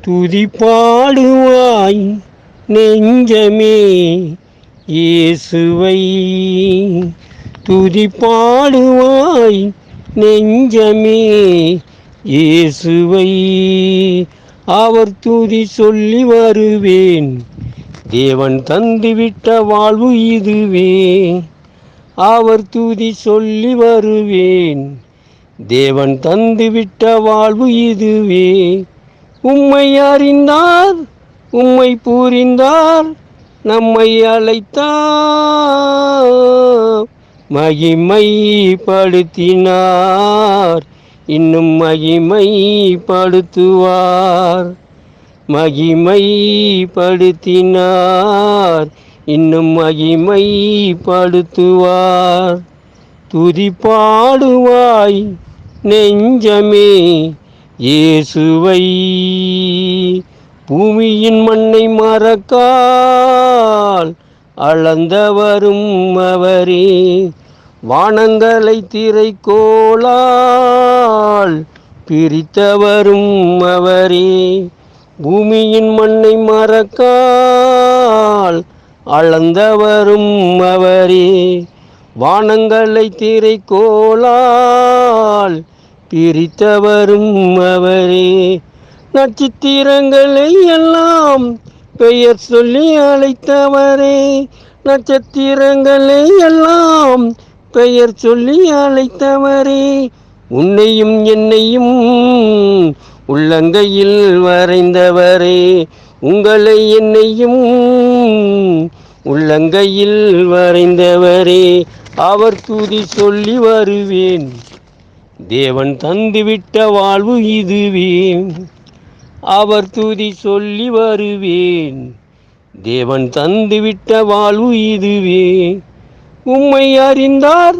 துதி பாடுவாய் நெஞ்சமே இயேசுவை. துதி பாடுவாய் நெஞ்சமே இயேசுவை. அவர் துதி சொல்லி வருவேன். தேவன் தந்துவிட்ட வாழ்வு இதுவே. அவர் துதி சொல்லி வருவேன். தேவன் தந்துவிட்ட வாழ்வு இதுவே. உம்மை அறிந்தார் உம்மை பூரிந்தார் நம்மை அழைத்தார். மகிமைப்படுத்தினார் இன்னும் மகிமைப்படுத்துவார். மகிமைப்படுத்தினார் இன்னும் மகிமைப்படுத்துவார். துதி பாடுவாய் நெஞ்சமே இயேசுவை பூமியின் மண்ணை மறக்கால் அளந்தவரும் அவரே. வானங்களை திரைக்கோளால் பிரித்தவரும் அவரே. பூமியின் மண்ணை மறக்கால் அளந்தவரும் அவரே. வானங்களை திரைக்கோளால் பிரித்தவரும் அவரே. நட்சத்திரங்களை எல்லாம் பெயர் சொல்லி அழைத்தவரே. நட்சத்திரங்களை எல்லாம் பெயர் சொல்லி அழைத்தவரே. உன்னையும் என்னையும் உள்ளங்கையில் வரைந்தவரே. உங்களை என்னையும் உள்ளங்கையில் வரைந்தவரே. அவர் துதி சொல்லி வருவேன். தேவன் தந்துவிட்ட வாழ்வு இதுவே அவர் துதி சொல்லி வருவேன். தேவன் தந்துவிட்ட வாழ்வு இதுவே உம்மை அறிந்தார்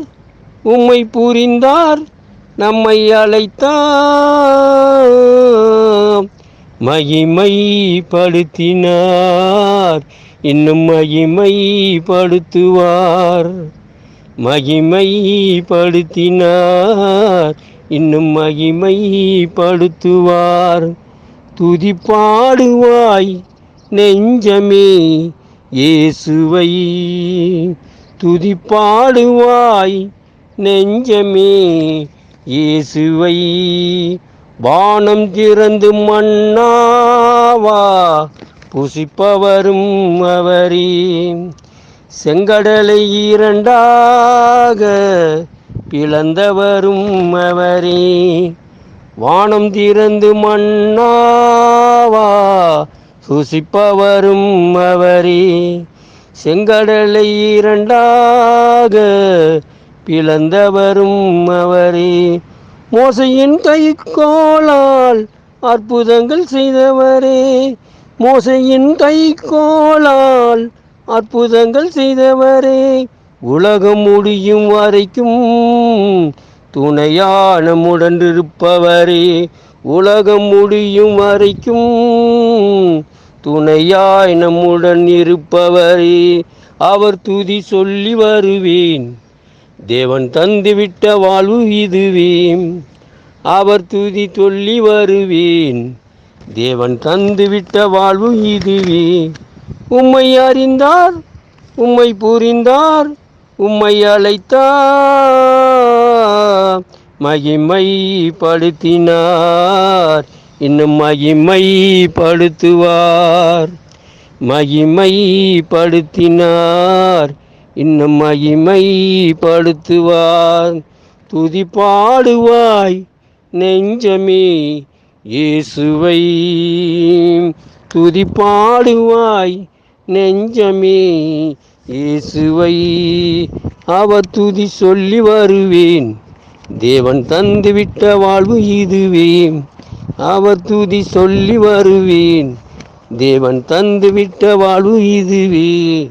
உம்மை புரிந்தார் நம்மை அழைத்தார். மகிமைப்படுத்தினார் இன்னும் மகிமைப்படுத்துவார். மகிமைப்படுத்தினார். இன்னும் மகிமைப்படுத்துவார். துதி பாடுவாய் நெஞ்சமே இயேசுவை. துதி பாடுவாய் நெஞ்சமே இயேசுவை. வானம் திறந்து மன்னாவா புசிப்பவரும் அவரே. செங்கடலை இரண்டாக பிளந்தவரும் அவரே. வானம் திறந்து மன்னாவா சுசிப்பவரும் அவரே. செங்கடலை இரண்டாக பிளந்தவரும் அவரே. மோசையின் கைக்கோளால் அற்புதங்கள் செய்தவரே. மோசையின் கைக்கோளால் அற்புதங்கள் செய்தவரே. உலகம் முடியும் வரைக்கும் துணையான முடன்றிருப்பவரே. உலகம் முடியும் வரைக்கும் துணையாய் நம்முடன் இருப்பவரே அவர் துதி சொல்லி வருவேன். தேவன் தந்துவிட்ட வாழ்வு இதுவே. அவர் துதி சொல்லி வருவேன். தேவன் தந்துவிட்ட வாழ்வு இதுவே. உம்மை அறிந்தார் உம்மை புரிந்தார் உம்மை அழைத்தார். மகிமைப்படுத்தினார் இன்னும் மகிமைப்படுத்துவார். மகிமைப்படுத்தினார் இன்னும் மகிமைப்படுத்துவார். துதி பாடுவாய் நெஞ்சமே இயேசுவை. துதி பாடுவாய் நெஞ்சமே இயேசுவை. அவர் துதி சொல்லி வருவேன். தேவன் தந்துவிட்ட வாழ்வு இதுவே. அவர் துதி சொல்லி வருவேன். தேவன் தந்துவிட்ட வாழ்வு இதுவே.